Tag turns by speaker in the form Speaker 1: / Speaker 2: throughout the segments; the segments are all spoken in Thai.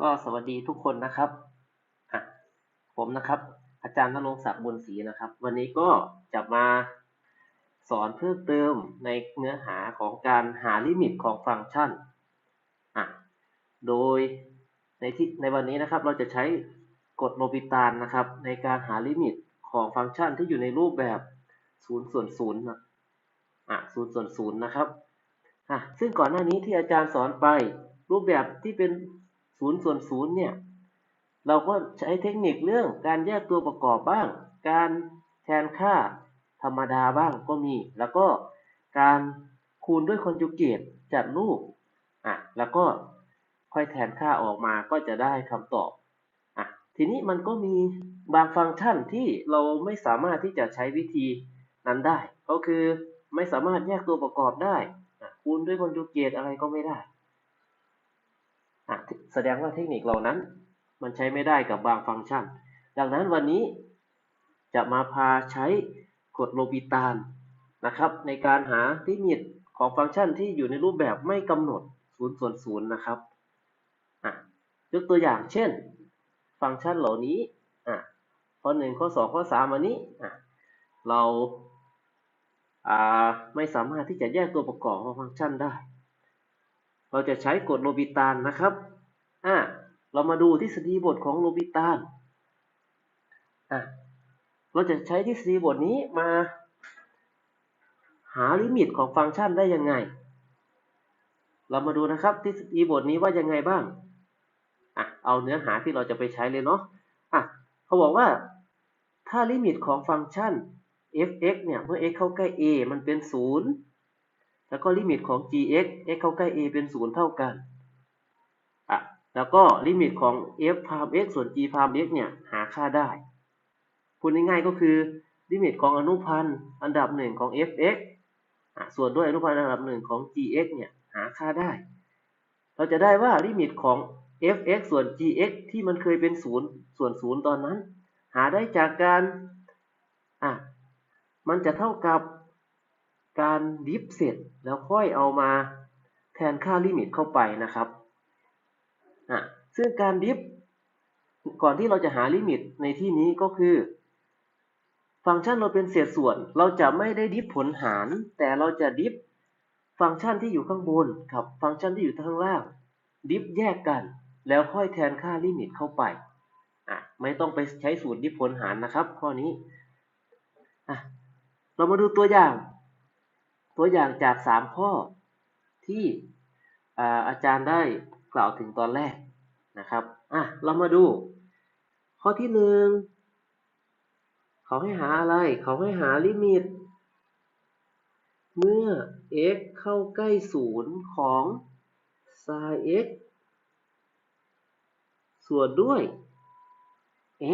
Speaker 1: ก็สวัสดีทุกคนนะครับอะผมนะครับ อาจารย์นรงศักดิ์บุญศรีนะครับ วันนี้ก็จะมาสอนเพิ่มเติมในเนื้อหาของการหาลิมิตของฟังก์ชันอะโดยในที่ในวันนี้นะครับเราจะใช้กฎโลปิตานนะครับ ในการหาลิมิตของฟังก์ชันที่อยู่ในรูปแบบ0ส่วน0นะอะ0ส่วน0นะครับอะซึ่งก่อนหน้านี้ที่อาจารย์สอนไปรูปแบบที่เป็น ศูนย์ส่วนศูนย์เนี่ย เราก็ใช้เทคนิคเรื่องการแยกตัวประกอบบ้าง การแทนค่าธรรมดาบ้างก็มี แล้วก็การคูณด้วยคอนจูเกตจัดรูปอะแล้วก็ค่อยแทนค่าออกมาก็จะได้คำตอบอะทีนี้มันก็มีบางฟังก์ชันที่เราไม่สามารถที่จะใช้วิธีนั้นได้ ก็คือไม่สามารถแยกตัวประกอบได้ คูณด้วยคอนจูเกตอะไรก็ไม่ได้ แสดงว่าเทคนิคเหล่านั้น มันใช้ไม่ได้กับบางฟังก์ชัน ดังนั้นวันนี้จะมาพาใช้กฎโลปิตานนะครับ ในการหาลิมิตของฟังก์ชันที่อยู่ในรูปแบบไม่กำหนด0ส่วน0นะครับยกตัวอย่างเช่น ฟังก์ชันเหล่านี้ข้อ1ข้อ 2 ข้อ 3 อันนี้เราไม่สามารถที่จะแยกตัวประกอบของฟังก์ชันได้ เราจะใช้กฎโลบิตานนะครับอ่าเรามาดูทฤษฎีบทของโลบิตานอ่าเราจะใช้ทฤษฎีบทนี้มาหาลิมิตของฟังก์ชันได้ยังไง เรามาดูนะครับทฤษฎีบทนี้ว่ายังไงบ้างอะเอาเนื้อหาที่เราจะไปใช้เลยเนาะอะเขาบอกว่าถ้าลิมิตของฟังก์ชัน f(x) เนี่ยเมื่อ x เข้าใกล้ a มันเป็น 0 แล้วก็ลิมิตของ gx x เข้าใกล้ a เป็น 0 เท่ากันอะแล้วก็ลิมิตของ f พาม x ส่วน g พาม x เนี่ยหาค่าได้ พูดง่ายๆก็คือลิมิตของอนุพันธ์อันดับหนึ่งของ f(x) อะส่วนด้วยอนุพันธ์อันดับหนึ่งของ gx เนี่ยหาค่าได้ เราจะได้ว่าลิมิตของ f(x) ส่วน gx ที่มันเคยเป็น 0 ส่วน 0 ตอนนั้น หาได้จากการอะมันจะเท่ากับ การดิฟเสร็จแล้วค่อยเอามาแทนค่าลิมิตเข้าไปนะครับอะซึ่งการดิฟก่อนที่เราจะหาลิมิตในที่นี้ก็คือ ฟังก์ชันเราเป็นเศษส่วน เราจะไม่ได้ดิฟผลหาร แต่เราจะดิฟฟังก์ชันที่อยู่ข้างบนกับฟังก์ชันที่อยู่ข้างล่าง ดิฟแยกกัน แล้วค่อยแทนค่าลิมิตเข้าไปอะไม่ต้องไปใช้สูตรดิฟผลหารนะครับ ข้อนี้อะเรามาดูตัวอย่าง ตัวอย่างจากสามข้อที่อาจารย์ได้กล่าวถึงตอนแรกนะครับอะเรามาดู ข้อที่หนึ่งเขาให้หาอะไร เขาให้หาลิมิต เมื่อ x เข้าใกล้ศูนย์ของ sin x ส่วนด้วย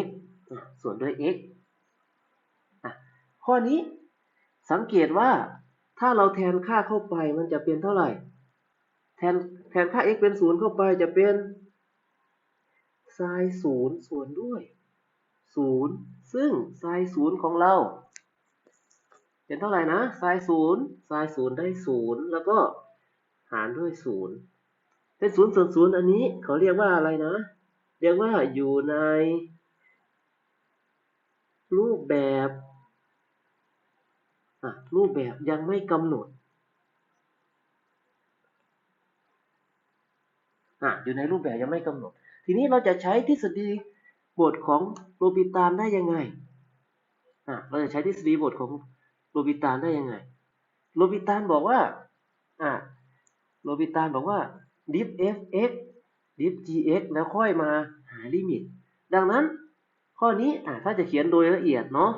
Speaker 1: x ส่วนด้วย x ข้อนี้สังเกตว่า ถ้าเราแทนค่าเข้าไปมันจะเป็นเท่าไหร่ แทนแทนค่า x เป็นศูนย์เข้าไปจะเป็นไซน์ศูนย์ส่วนด้วยศูนย์ซึ่งไซน์ศูนย์ของเรา เป็นเท่าไหร่นะไซน์ศูนย์ไซน์ศูนย์ได้ศูนย์แล้วก็หารด้วยศูนย์เป็นศูนย์ส่วนศูนย์อันนี้เขาเรียกว่าอะไรนะ เรียกว่าอยู่ในรูปแบบ รูปแบบยังไม่กำหนดออยู่ในรูปแบบยังไม่กำหนด ทีนี้เราจะใช้ทฤษฎีบทของโรบิตานได้ยังไงเราจะใช้ทฤษฎีบทของโรบิตานได้ยังไง โรบิตานบอกว่าโรบิตานบอกว่า diff fx diff gx แล้วค่อยมาหาลิมิต ดังนั้นข้อนี้ถ้าจะเขียนโดยละเอียดเนาะ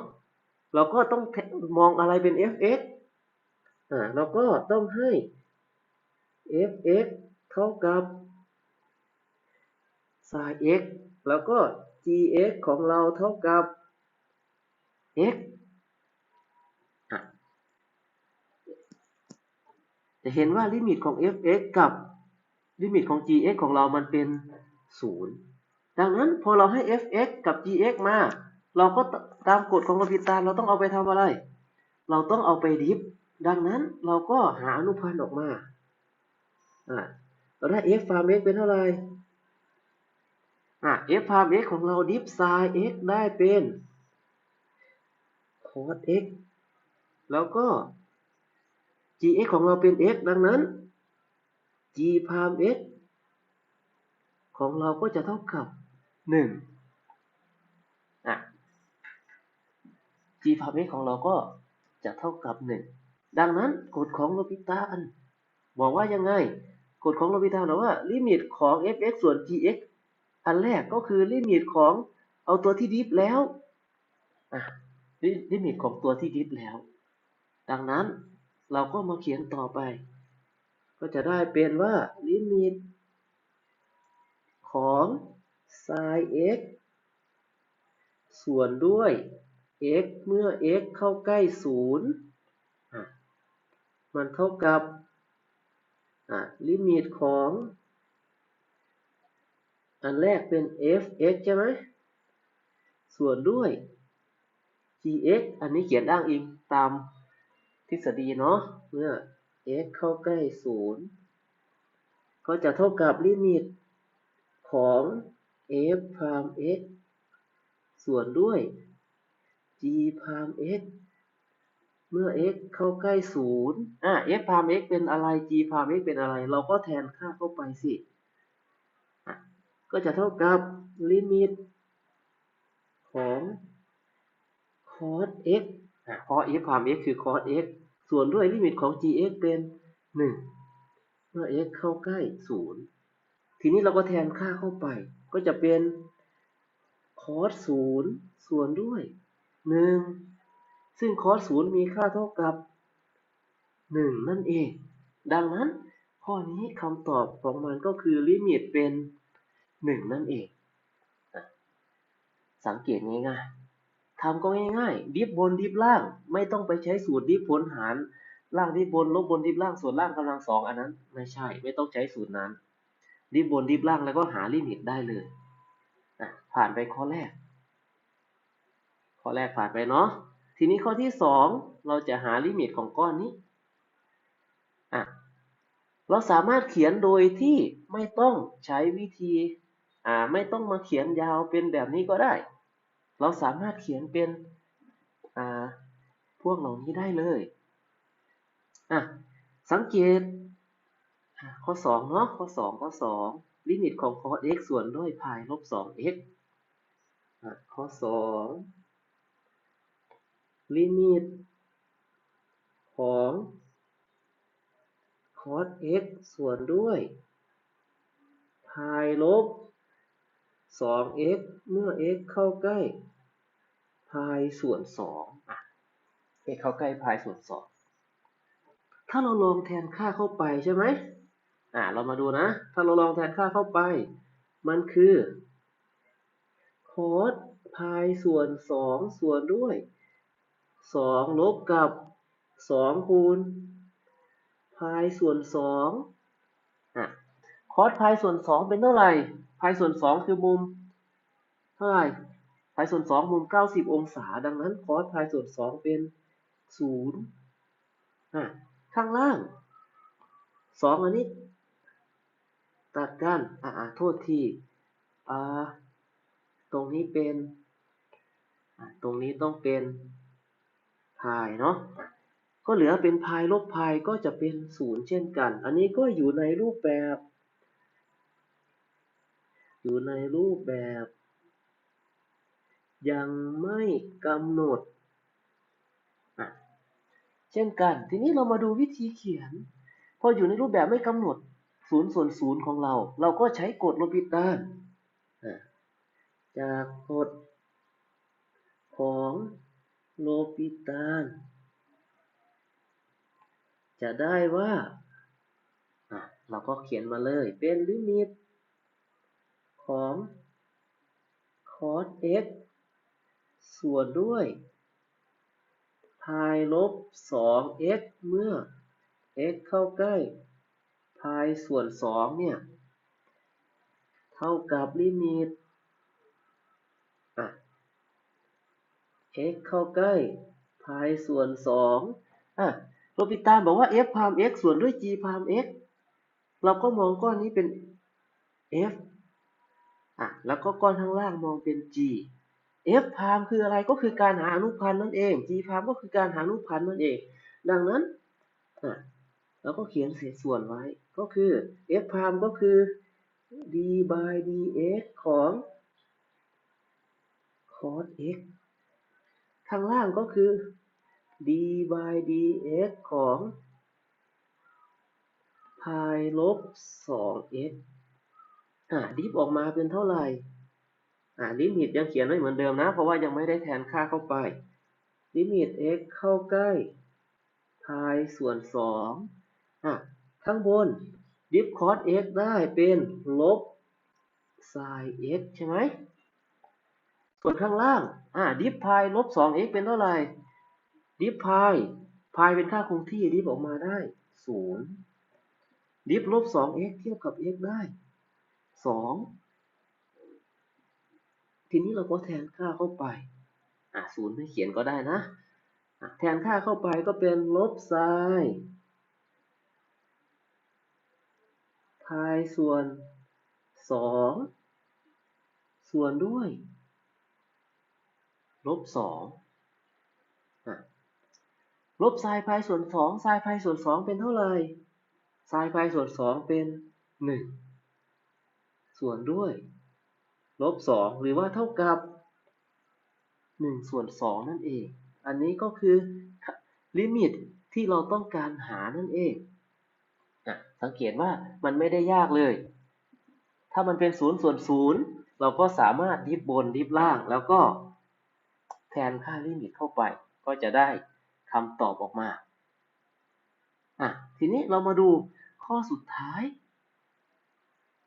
Speaker 1: เราก็ต้องมองอะไรเป็น fx อ่าเราก็ต้องให้ fx เท่ากับ sin x แล้วก็ gx ของเราเท่ากับ x จะเห็นว่าลิมิตของ fx กับลิมิตของ gx ของเรามันเป็น 0 ดังนั้นพอเราให้ fx กับ gx มา เราก็ตามกฎของกพิตาเราต้องเอาไปทำอะไร เราต้องเอาไปดิฟ ดังนั้นเราก็หาอนุพันธ์ออกมาอ่าเราได้ f ฟาร์ม x เป็นเท่าไหร่อะ f พาม x ของเราดิฟ sin x ได้เป็น cos x แล้วก็ gx ของเราเป็น x ดังนั้น g พาม x ของเราก็จะเท่ากับ 1 อะ g พามของเราก็จะเท่ากับ 1 ดังนั้นกฎของโลปิตาอันบอกว่ายังไง กฎของโลปิตาบอกว่าลิมิตของ f(x) ส่วน gx อันแรกก็คือลิมิตของเอาตัวที่ดิฟแล้วลิลิมิตของตัวที่ดิฟแล้ว ดังนั้นเราก็มาเขียนต่อไป ก็จะได้เป็นว่าลิมิตของ sin x ส่วนด้วย x เมื่อ x เข้าใกล้ศูนย์มันเท่ากับลิมิตของ อันแรกเป็น f(x) ใช่ไหมส่วนด้วย gx อันนี้เขียนอ้างอิงตามทฤษฎีเนาะเมื่อ x เข้าใกล้ศูนย์ก็จะเท่ากับลิมิตของ f พาม x ส่วนด้วย g พาม x เมื่อ x เข้าใกล้ศูนย์อะ f พาม x เป็นอะไร g พาม x เป็นอะไร เราก็แทนค่าเข้าไปสิก็จะเท่ากับลิมิตของ cos x อะ cos f พาม x คือ cos x ส่วนด้วยลิมิตของ gx เป็น 1 เมื่อ x เข้าใกล้ 0 ทีนี้เราก็แทนค่าเข้าไป ก็จะเป็น cos 0 ส่วนด้วย 1 ซึ่ง cos 0มีค่าเท่ากับ 1 นั่นเอง ดังนั้นข้อนี้คำตอบของมันก็คือลิมิตเป็น 1 นั่นเอง สังเกตง่ายๆทำก็ง่ายๆ ดิฟบนดิฟล่างไม่ต้องไปใช้สูตรดิฟผลหารล่างดิฟบนลบบนดิฟล่างส่วนล่างกำลังสองอันนั้น ไม่ใช่ไม่ต้องใช้สูตรนั้น ดิฟบนดิฟล่างแล้วก็หาลิมิตได้เลยผ่านไปข้อแรก ข้อแรกผ่านไปเนาะ ทีนี้ข้อที่สองเราจะหาลิมิตของก้อนนี้อะเราสามารถเขียนโดยที่ไม่ต้องใช้วิธีอ่าไม่ต้องมาเขียนยาวเป็นแบบนี้ก็ได้ เราสามารถเขียนเป็นอ่าพวกเหล่านี้ได้เลยอะสังเกตข้อสองเนาะข้อสองข้อสองลิมิตของ cos x ส่วนด้วยพายลบสอง x อะข้อสอง ลิมิต ของ cos x ส่วนด้วยพายลบ 2x เมื่อ x เข้าใกล้พายส่วน2อะ x เข้าใกล้พายส่วน 2 ถ้าเราลองแทนค่าเข้าไปใช่ไหมอ่าเรามาดูนะ ถ้าเราลองแทนค่าเข้าไป มันคือ cos พายส่วน 2 ส่วนด้วย 2ลบกับ2คูณพายส่วน2อะคอสพายส่วน2เป็นเท่าไหร่พายส่วน2คือมุมเท่าไหร่พายส่วน2มุม90องศา ดังนั้นคอสพายส่วน2เป็น0อะข้างล่าง2อันนี้ตัดกันอ่าโทษทีอ่าตรงนี้เป็น ตรงนี้ต้องเป็น พายเนาะก็เหลือเป็นพายลบพายก็จะเป็นศูนย์เช่นกัน อันนี้ก็อยู่ในรูปแบบ อยู่ในรูปแบบ ยังไม่กำหนดอะเช่นกัน ทีนี้เรามาดูวิธีเขียน พออยู่ในรูปแบบไม่กำหนดศูนย์ส่วนศูนย์ของเรา เราก็ใช้กฎโลปิตานจากกฎของ โลปิตานจะได้ว่า เราก็เขียนมาเลย เป็นลิมิต ของ cos x ส่วนด้วย พายลบ 2x เมื่อ x เข้าใกล้ พายส่วน 2 เนี่ย เท่ากับลิมิตอะ x เข้าใกล้พายส่วน2อะโลปิตาบอกว่า f พาม x ส่วนด้วย g พาม x เราก็มองก้อนนี้เป็น f อะแล้วก็ก้อนข้างล่างมองเป็น g f พามคืออะไรก็คือการหาอนุพันธ์นั่นเอง g พามก็คือการหาอนุพันธ์นั่นเอง ดังนั้นอะเราก็เขียนเศษส่วนไว้ ก็คือ f พามก็คือ d by dx ของ cos x ข้างล่างก็คือ d by dx ของ pi ลบ 2x อ่าดิฟออกมาเป็นเท่าไหร่ อ่าลิมิตยังเขียนไว้เหมือนเดิมนะ เพราะว่ายังไม่ได้แทนค่าเข้าไป ลิมิต x เข้าใกล้ pi ส่วน 2 อะ ข้างบนดิฟ cos x ได้เป็นลบ sin x ใช่ไหม ส่วนข้างล่าง อ่าดิฟ pi ลบ 2x เเป็นเท่าไหร่ดิฟ pi pi เป็นค่าคงที่ดิฟออกมาได้0ดิฟลบ 2x เเทียบกับ x ได้2ทีนี้เราก็แทนค่าเข้าไป อะศูนย์ไม่เขียนก็ได้นะอะแทนค่าเข้าไปก็เป็นลบไซน์พายส่วน2ส่วนด้วย ลบ2อะลบไซน์พายส่วน2ไซน์พายส่วน2เป็นเท่าไหร่ไซน์พายส่วน2เป็น1ส่วนด้วย ลบ2หรือว่าเท่ากับ1ส่วน2นั่นเอง อันนี้ก็คือ ลิมิตที่เราต้องการหานั่นเองสังเกตว่ามันไม่ได้ยากเลย ถ้ามันเป็น0ส่วน0เราก็สามารถดิฟบนดิฟล่างแล้วก็ นค่าลิมิตเข้าไป ก็จะได้คำตอบออกมาอะทีนี้เรามาดูข้อสุดท้าย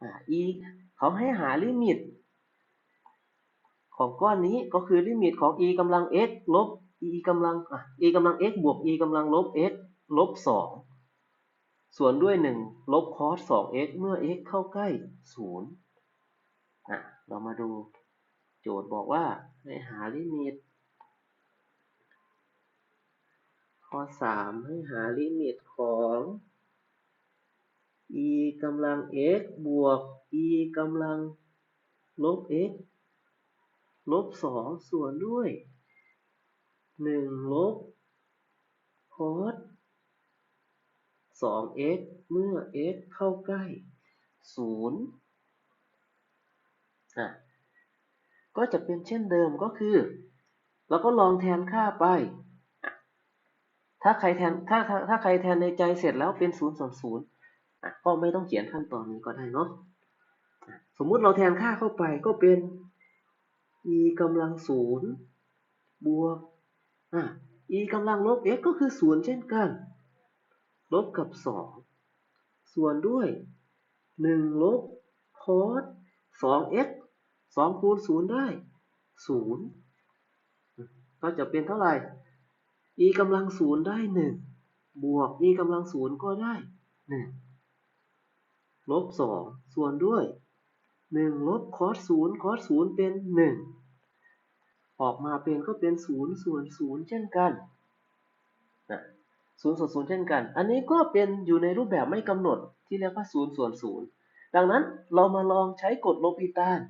Speaker 1: อะ e เขาให้หาลิมิต ของก้อนนี้ก็คือลิมิตของ e กำลัง x ลบ e กำลังอะ e กำลัง x บวก e กำลังลบ x ลบ2ส่วนด้วย 1 ลบ cos 2x เมื่อ x เข้าใกล้ 0 อะ เรามาดูโจทย์บอกว่า ให้หาลิมิต ข้อ 3 ให้หาลิมิตของ e กำลัง x บวก e กำลังลบ x ลบ 2 ส่วนด้วย 1 ลบ cos 2x เมื่อ x เข้าใกล้ 0 อะ ก็จะเป็นเช่นเดิมก็คือ เราก็ลองแทนค่าไป ถ้าใครแทนถ้าถ้าถ้าใครแทนในใจเสร็จแล้วเป็น0ส่วน0อะก็ไม่ต้องเขียนขั้นตอนนี้ก็ได้เนาะสมมุติเราแทนค่าเข้าไปก็เป็น e กำลังศูนย์บวกอะ e กำลังลบ x ก็คือศูนย์เช่นกัน ลบกับ 2 ส่วนด้วย 1 ลบ cos 2x 2คูณ0ได้ 0 ก็จะเป็นเท่าไหร่ e กำลัง0ได้1บวก e กำลัง0ก็ได้1ลบ2ส่วนด้วยหนึ่งลบคอสศูนย์คอสศูนย์เป็นหนึ่งออกมาเป็นก็เป็นศูนย์ส่วนศูนย์เช่นกันนะศูนย์ส่วนศูนย์เช่นกัน อันนี้ก็เป็นอยู่ในรูปแบบไม่กำหนดที่เรียกว่าศูนย์ส่วนศูนย์ดังนั้นเรามาลองใช้กฎโลปิตาน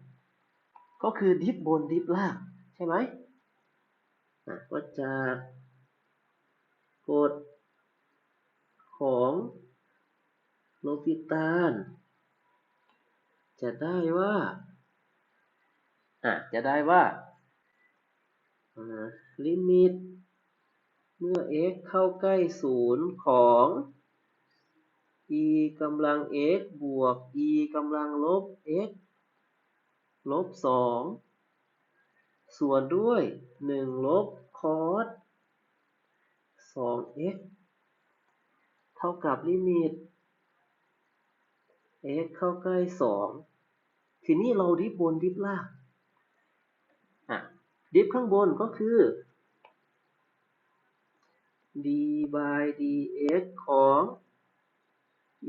Speaker 1: ก็คือดิฟบนดิฟล่างใช่ไหมก็จะก ฎของโลปิตานจะได้ว่าอะจะได้ว่าลิมิต เมื่อ x เข้าใกล้ศูนย์ของ e กำลัง x บวก e กำลังลบ x ลบสองส่วนด้วยหนึ่งลบคอส สอง x เท่ากับลิมิต x เข้าใกล้สองทีนี้เราดิฟบนดิฟล่างอะดิฟข้างบนก็คือ d by dx ของ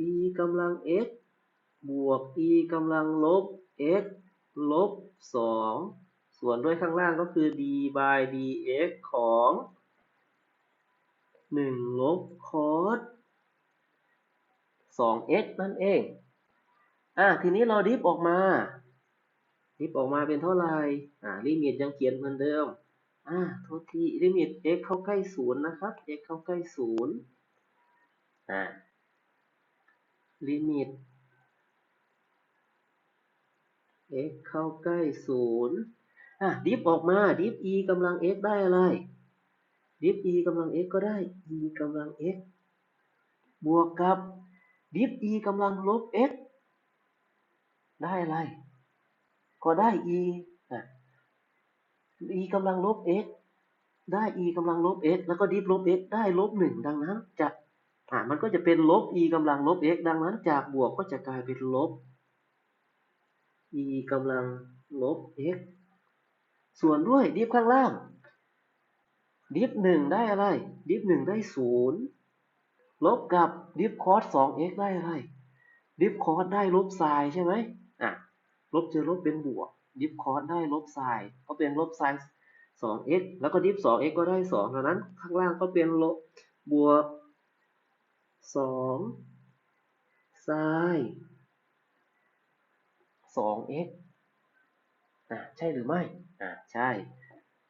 Speaker 1: e กำลัง x บวก e กำลังลบ x ลบ 2 ส่วนด้วยข้างล่างก็คือ d by dx ของ 1ลบ cos 2x นั่นเอง อะทีนี้เราดิฟออกมาดิฟออกมาเป็นเท่าไหร่ อ่าลิมิตยังเขียนเหมือนเดิม อ่าโทษทีลิมิต x เข้าใกล้ศูนย์นะครับ x เข้าใกล้ศูนย์อ่าลิมิต x เข้าใกล้ศูนย์อะดิฟออกมาดิฟ e กำลัง x ได้อะไร ดิฟ e กำลัง x ก็ได้ e กำลัง x บวกกับดิฟ e กำลังลบ x ได้อะไร ก็ได้ e อะ e กำลังลบ x ได้ e กำลังลบ x แล้วก็ดิฟลบ x ได้ลบหนึ่งดังนั้นจะอะมันก็จะเป็นลบ e กำลังลบ x ดังนั้น จากบวกก็จะกลายเป็นลบ e กำลังลบ x ส่วนด้วยดิฟข้างล่าง ดิฟหนึ่งได้อะไร ดิฟหนึ่งได้ศูนย์ลบกับดิฟคอสสอง x ได้อะไร ดิฟคอสได้ลบไซน์ใช่ไหมอะ ลบเจอลบเป็นบวก ดิฟคอสได้ลบไซน์ก็เป็นลบไซน์สอง x แล้วก็ดิฟสอง x ก็ได้สองดังนั้น ข้างล่างก็เป็นลบบวกสองไซน์สอง x อะใช่หรือไม่อะใช่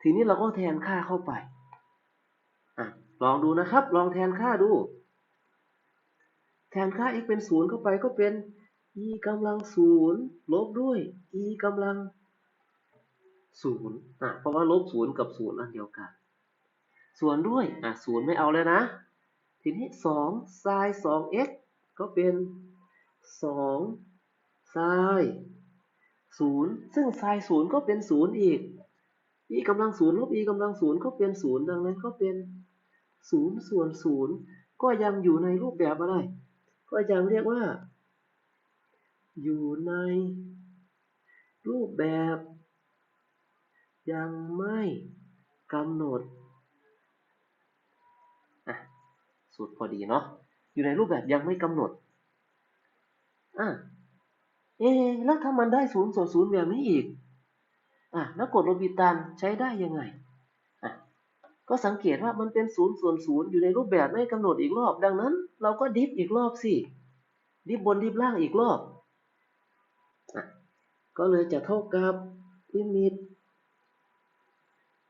Speaker 1: ทีนี้เราก็แทนค่าเข้าไป อะลองดูนะครับ ลองแทนค่าดู แทนค่า x เป็นศูนย์เข้าไปก็เป็น e กำลังศูนย์ลบด้วย e กำลังศูนย์อะเพราะว่าลบศูนย์กับศูนย์อันเดียวกัน ส่วนด้วยอะศูนย์ไม่เอาเลยนะ ทีนี้สองไซน์สอง x ก็เป็นสองไซน์ศูนย์ซึ่งไซน์ศูนย์ก็เป็นศูนย์อีก e กำลังศูนย์ลบ e กำลังศูนย์ก็เป็นศูนย์ดังนั้นก็เป็น ศูนย์ส่วนศูนย์ก็ยังอยู่ในรูปแบบอะไร ก็ยังเรียกว่า อยู่ในรูปแบบ ยังไม่กำหนดอะสุดพอดีเนาะอยู่ในรูปแบบยังไม่กำหนดอะเอ๊แล้วถ้ามันได้ศูนย์ส่วนศูนย์แบบนี้อีกอะแล้วกฎโลบิตันใช้ได้ยังไง ก็สังเกตว่ามันเป็นศูนย์ส่วนศูนย์อยู่ในรูปแบบไม่กำหนดอีกรอบ ดังนั้น เราก็ดิฟอีกรอบสิ ดิฟบนดิฟล่างอีกรอบ ก็เลยจะเท่ากับลิมิต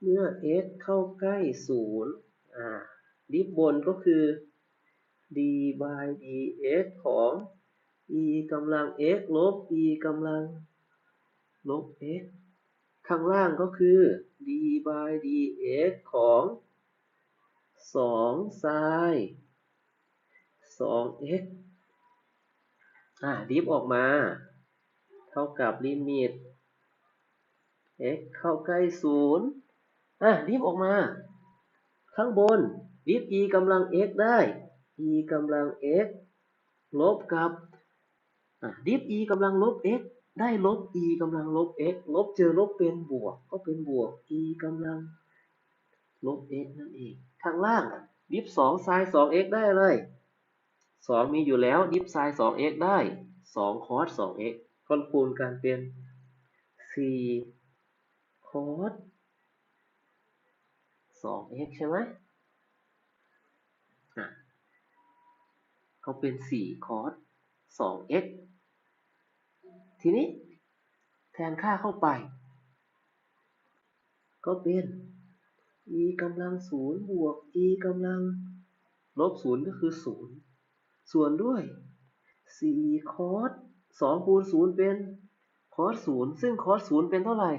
Speaker 1: เมื่อ x เข้าใกล้ศูนย์ดิฟบนก็คือ d by dx ของ e กำลัง x ลบ e กำลังลบ x ข้างล่างก็คือ d by dx ของ2 sin 2x อ่าดิฟออกมา เท่ากับลิมิต x เข้าใกล้ศูนย์อะดิฟออกมา ข้างบนดิฟ e กำลัง x ได้ e กำลัง x ลบกับดิฟ e กำลังลบ x ได้ลบ e กำลังลบ x ลบเจอลบเป็นบวก ก็เป็นบวก e กำลังลบ x นั่นเอง ข้างล่างดิฟ2 sin 2x ได้เลย2มีอยู่แล้ว ดิฟ sin 2x ได้2 cos 2x ก็คูณกันเป็น4 cos 2x ใช่ไหมอะก็เป็น4 cos 2x ทีนี้แทนค่าเข้าไป ก็เป็น e กำลังศูนย์บวก e กำลังลบศูนย์ก็คือศูนย์ส่วนด้วย 4 cos 2คูณ0เป็น cos 0 ซึ่ง cos 0 เป็นเท่าไหร่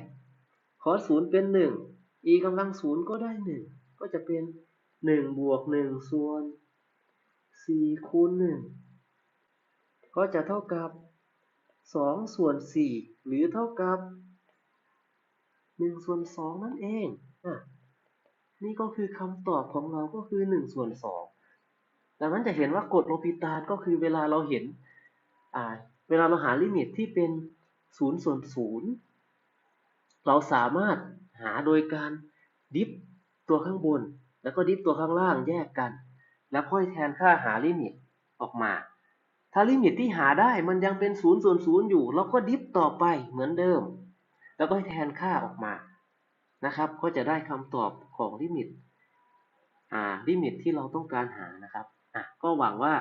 Speaker 1: cos 0 เป็น 1 e กำลัง 0 ก็ได้ 1 ก็จะเป็น 1 บวก 1 ส่วน 4 คูณ 1 ก็จะเท่ากับ 2 ส่วน 4 หรือเท่ากับ 1 ส่วน 2 นั่นเองอนี่ก็คือคำตอบของเราก็คือ 1 ส่วน 2 ดังนั้นจะเห็นว่ากฎโลปิตาก็คือเวลาเราเห็น เวลาเราหาลิมิตที่เป็น 0 ส่วน 0 เราสามารถหาโดยการดิฟตัวข้างบน แล้วก็ดิฟตัวข้างล่างแยกกัน แล้วค่อยแทนค่าหาลิมิตออกมา ถ้าลิมิตที่หาได้มันยังเป็น0ส่วน0อยู่เราก็ดิฟต่อไปเหมือนเดิม แล้วก็แทนค่าออกมานะครับ ก็จะได้คำตอบของลิมิตอ่าลิมิตที่เราต้องการหานะครับอะก็หวังว่า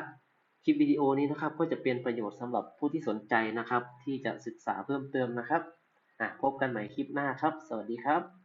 Speaker 1: คลิปวิดีโอนี้นะครับก็จะเป็นประโยชน์สำหรับผู้ที่สนใจนะครับ ที่จะศึกษาเพิ่มเติมนะครับอะพบกันใหม่คลิปหน้าครับ สวัสดีครับ